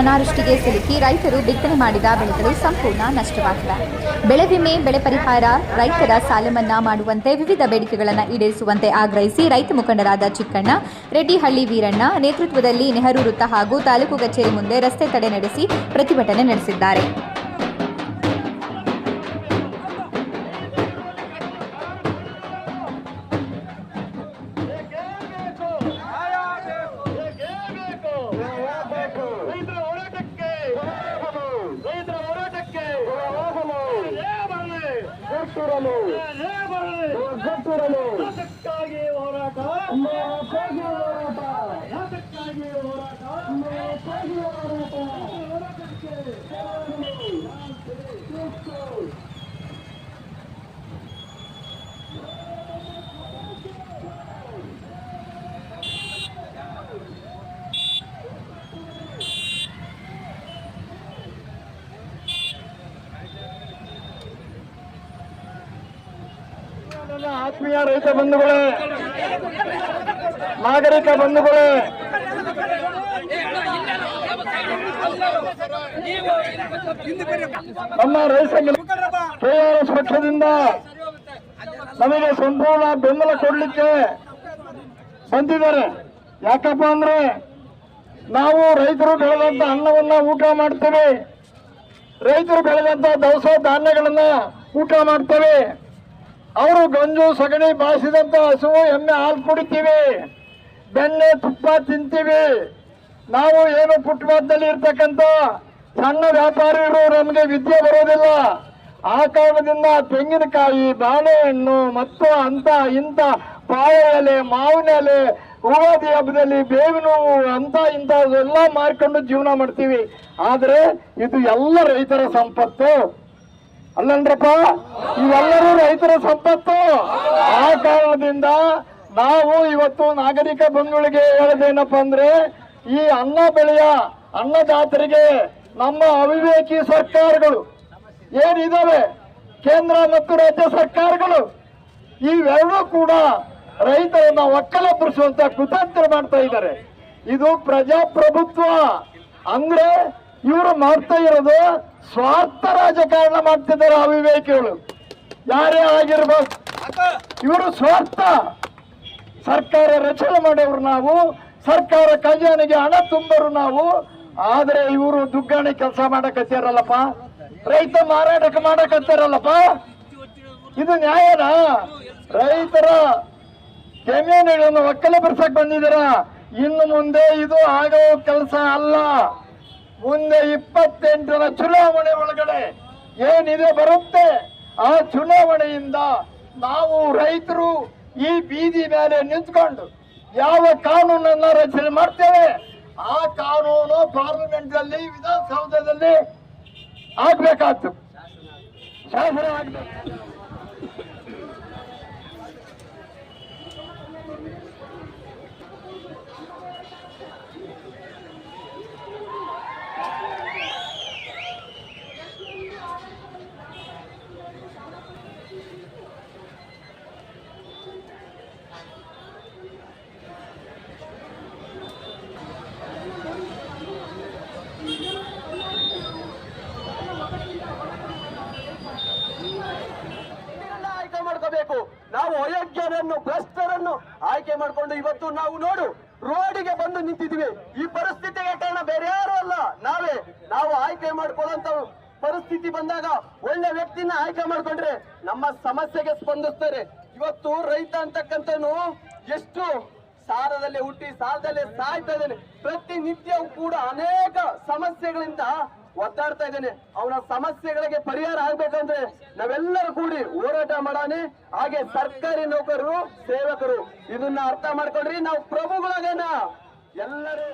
ಅನಾವೃಷ್ಟಿಗೆ ಸಿಲುಕಿ ರೈತರು ಬಿತ್ತನೆ ಮಾಡಿದ ಬೆಳೆಗಳು ಸಂಪೂರ್ಣ ನಷ್ಟವಾಗಿವೆ ಬೆಳೆ ವಿಮೆ, ಬೆಳೆ ಪರಿಹಾರ, ರೈತರ ಸಾಲ ಮನ್ನಾ ಮಾಡುವಂತೆ ವಿವಿಧ ಬೇಡಿಕೆಗಳನ್ನು ಈಡೇರಿಸುವಂತೆ ಆಗ್ರಹಿಸಿ ರೈತ ಮುಖಂಡರಾದ ಚಿಕ್ಕಣ್ಣ, ರೆಡ್ಡಿಹಳ್ಳಿ ವೀರಣ್ಣ ನೇತೃತ್ವದಲ್ಲಿ ನೆಹರು ವೃತ್ತ ಹಾಗೂ ತಾಲೂಕು ಕಚೇರಿ ಮುಂದೆ ರಸ್ತೆ ತಡೆ ನಡೆಸಿ ಪ್ರತಿಭಟನೆ ನಡೆಸಿದ್ದಾರೆ. ಗಟ್ಟುರಲು ಒಗ್ಗಟ್ಟಿರಲು ಅದಕ್ಕಾಗಿ ಹೋರಾಟ ಹೋರಾಟ ಹೋರಾಟ ಹೋರಾಟ ಆತ್ಮೀಯ ರೈತ ಬಂಧುಗಳೇ, ನಾಗರಿಕ ಬಂಧುಗಳೇ, ನಮ್ಮ ರೈತ ಕೆಆರ್ಎಸ್ ಪಕ್ಷದಿಂದ ನಮಗೆ ಸಂಪೂರ್ಣ ಬೆಂಬಲ ಕೊಡಲಿಕ್ಕೆ ಬಂದಿದ್ದಾರೆ. ಯಾಕಪ್ಪ ಅಂದ್ರೆ ನಾವು ರೈತರು ಬೆಳೆದಂತ ಅನ್ನವನ್ನ ಊಟ ಮಾಡ್ತೇವೆ. ರೈತರು ಬೆಳೆದಂತ ದವಸ ಧಾನ್ಯಗಳನ್ನ ಊಟ ಮಾಡ್ತೇವೆ. ಅವರು ಗಂಜು ಸಗಣಿ ಬಾಯಿಸಿದಂತ ಹಸು ಎಮ್ಮೆ ಹಾಲು ಕುಡಿತೀವಿ. ಬೆಣ್ಣೆ ತುಪ್ಪ ತಿಂತೀವಿ. ನಾವು ಏನು ಫುಟ್ಪಾತ್ನಲ್ಲಿ ಇರ್ತಕ್ಕಂಥ ಸಣ್ಣ ವ್ಯಾಪಾರಿಗಳು ನಮಗೆ ವಿದ್ಯೆ ಬರೋದಿಲ್ಲ. ಆ ಕಾರಣದಿಂದ ತೆಂಗಿನಕಾಯಿ, ಬಾಳೆಹಣ್ಣು ಮತ್ತು ಅಂತ ಇಂಥ ಬಾಳೆ ಎಲೆ, ಮಾವಿನ ಎಲೆ ಯುಗಾದಿ ಹಬ್ಬದಲ್ಲಿ ಬೇವಿನ ಅಂತ ಇಂಥ ಎಲ್ಲ ಮಾರ್ಕೊಂಡು ಜೀವನ ಮಾಡ್ತೀವಿ. ಆದರೆ ಇದು ಎಲ್ಲ ರೈತರ ಸಂಪತ್ತು. ಅಲ್ಲಂದ್ರಪ್ಪ, ಇವೆಲ್ಲರೂ ರೈತರ ಸಂಪತ್ತು. ಆ ಕಾರಣದಿಂದ ನಾವು ಇವತ್ತು ನಾಗರಿಕ ಬಂಧುಗಳಿಗೆ ಹೇಳದೇನಪ್ಪ ಅಂದ್ರೆ, ಈ ಅನ್ನ ಬೆಳೆಯ ಅನ್ನದಾತರಿಗೆ ನಮ್ಮ ಅವಿವೇಕಿ ಸರ್ಕಾರಗಳು ಏನಿದಾವೆ? ಕೇಂದ್ರ ಮತ್ತು ರಾಜ್ಯ ಸರ್ಕಾರಗಳು, ಇವೆರಡೂ ಕೂಡ ರೈತರನ್ನ ಒಕ್ಕಲೆಬ್ಬರಿಸುವಂತ ಕುತಂತ್ರ ಮಾಡ್ತಾ ಇದ್ದಾರೆ. ಇದು ಪ್ರಜಾಪ್ರಭುತ್ವ. ಅಂದ್ರೆ ಇವರು ಮಾಡ್ತಾ ಇರೋದು ಸ್ವಾರ್ಥ ರಾಜಕಾರಣ ಮಾಡ್ತಿದ್ದಾರೆ ಅವಿವೇಕಿಗಳು. ಯಾರೇ ಆಗಿರ್ಬೋದು ಇವರು ಸ್ವಾರ್ಥ. ಸರ್ಕಾರ ರಚನೆ ಮಾಡೋರು ನಾವು ಸರ್ಕಾರ ಖಜಾನೆಗೆ ಹಣ ತುಂಬರು ನಾವು. ಆದ್ರೆ ಇವರು ದುಗ್ಗಾಣಿ ಕೆಲಸ ಮಾಡಕತ್ತಾರಲ್ಲಪ್ಪ. ರೈತ ಮಾರಾಟಕ್ಕೆ ಮಾಡಕತ್ತಾರಲ್ಲಪ್ಪ. ಇದು ನ್ಯಾಯನಾ? ರೈತರ ಜಮೀನುಗಳನ್ನು ಒಕ್ಕಲೆ ಬರ್ಸಕ್ ಬಂದಿದ್ದೀರಾ? ಇನ್ನು ಮುಂದೆ ಇದು ಆಗೋ ಕೆಲಸ ಅಲ್ಲ. ಮುಂದೆ ಇಪ್ಪತ್ತೆಂಟರ ಚುನಾವಣೆ ಒಳಗಡೆ ಏನಿದೆ ಬರುತ್ತೆ, ಆ ಚುನಾವಣೆಯಿಂದ ನಾವು ರೈತರು ಈ ಬೀದಿ ಮೇಲೆ ನಿಂತ್ಕೊಂಡು ಯಾವ ಕಾನೂನನ್ನ ರಚನೆ ಮಾಡ್ತೇವೆ, ಆ ಕಾನೂನು ಪಾರ್ಲಿಮೆಂಟ್ ಅಲ್ಲಿ ವಿಧಾನಸೌಧದಲ್ಲಿ ಆಗ್ಬೇಕಾಗ್ತದೆ ಶಾಸನ ಆಗ್ಬೇಕು ಇದನ್ನ ಆಯ್ಕೆ ಮಾಡ್ಕೋಬೇಕು ನಾವು ಅಯೋಗ್ಯರನ್ನು ಭ್ರಷ್ಟರನ್ನು ಆಯ್ಕೆ ಮಾಡಿಕೊಂಡು ಇವತ್ತು ನಾವು ನೋಡು, ರೋಡಿಗೆ ಬಂದು ನಿಂತಿದ್ದೀವಿ. ಈ ಪರಿಸ್ಥಿತಿಗೆ ಕಾರಣ ಬೇರೆ ಯಾರು ಅಲ್ಲ. ನಾವೇ, ನಾವು ಆಯ್ಕೆ ಮಾಡ್ಕೊಳ್ಳುವಂತ ಪರಿಸ್ಥಿತಿ ಬಂದಾಗ ಒಳ್ಳೆ ವ್ಯಕ್ತಿನ ಆಯ್ಕೆ ಮಾಡ್ಕೊಂಡ್ರೆ ನಮ್ಮ ಸಮಸ್ಯೆಗೆ ಸ್ಪಂದಿಸ್ತಾರೆ. ಇವತ್ತು ರೈತ ಅಂತಕ್ಕಂಥನು ಎಷ್ಟು ಸಾಲದಲ್ಲೇ ಹುಟ್ಟಿ, ಸಾಲದಲ್ಲೇ ಸಾಯ್ತಾ ಇದ್ದಾನೆ. ಪ್ರತಿನಿತ್ಯವೂ ಕೂಡ ಅನೇಕ ಸಮಸ್ಯೆಗಳಿಂದ ಒದ್ದಾಡ್ತಾ ಇದ್ದೇನೆ. ಅವನ ಸಮಸ್ಯೆಗಳಿಗೆ ಪರಿಹಾರ ಆಗ್ಬೇಕಂದ್ರೆ ನಾವೆಲ್ಲರೂ ಕೂಡಿ ಹೋರಾಟ ಮಾಡೋಣ. ಹಾಗೆ ಸರ್ಕಾರಿ ನೌಕರರು, ಸೇವಕರು, ಇದನ್ನ ಅರ್ಥ ಮಾಡ್ಕೊಂಡ್ರಿ. ನಾವು ಪ್ರಭುಗಳಾಗೇನ ಎಲ್ಲರೂ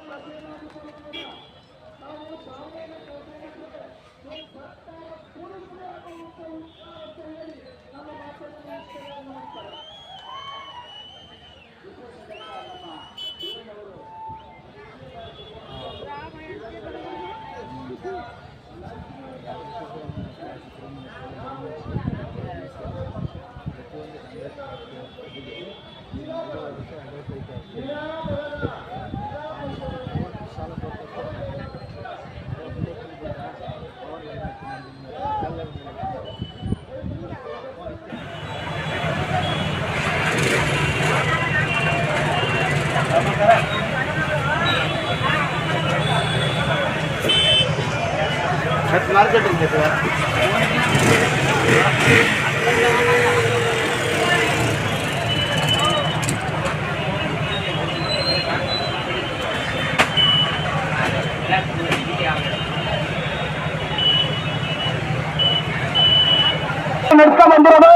ನಡ್ಸ್ಕೊಂಡ್ ಬಂದಿರೋದು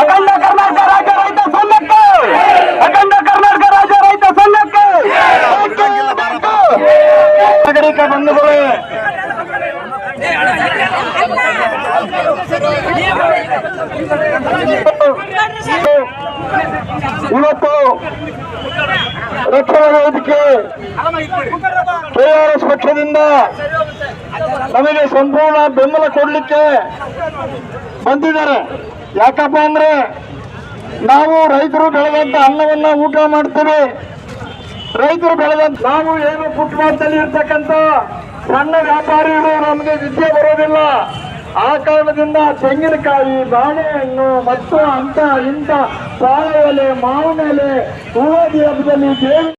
ಅಖಂಡ ಕರ್ನಾಟಕ ರಾಜ್ಯ ರೈತ ನಾಗರಿಕ ಬಂಧುಗಳೇ ಇವತ್ತು ರಕ್ಷಣಾ ವೇದಿಕೆ ಕೆಆರ್ಎಸ್ ಪಕ್ಷದಿಂದ ನಮಗೆ ಸಂಪೂರ್ಣ ಬೆಂಬಲ ಕೊಡಲಿಕ್ಕೆ ಬಂದಿದ್ದಾರೆ. ಯಾಕಪ್ಪ ಅಂದ್ರೆ ನಾವು ರೈತರು ಬೆಳೆದಂತ ಅನ್ನವನ್ನ ಊಟ ಮಾಡ್ತೀವಿ. ರೈತರು ಬೆಳೆದಂತ ನಾವು ಏನು ಫುಟ್ಪಾತ್ನಲ್ಲಿ ಇರ್ತಕ್ಕಂಥ ಸಣ್ಣ ವ್ಯಾಪಾರಿಗಳು ನಮಗೆ ವಿದ್ಯೆ ಬರೋದಿಲ್ಲ. ಆ ಕಾರಣದಿಂದ ತೆಂಗಿನಕಾಯಿ, ಬಾಳೆಹಣ್ಣು ಮತ್ತು ಅಂತ ಇಂಥ ಸಾಲ ಎಲೆ ಮಾವಿನ ಎಲೆ ಹೂವಾದಿ ಹಬ್ಬದಲ್ಲಿ ದೇವಿ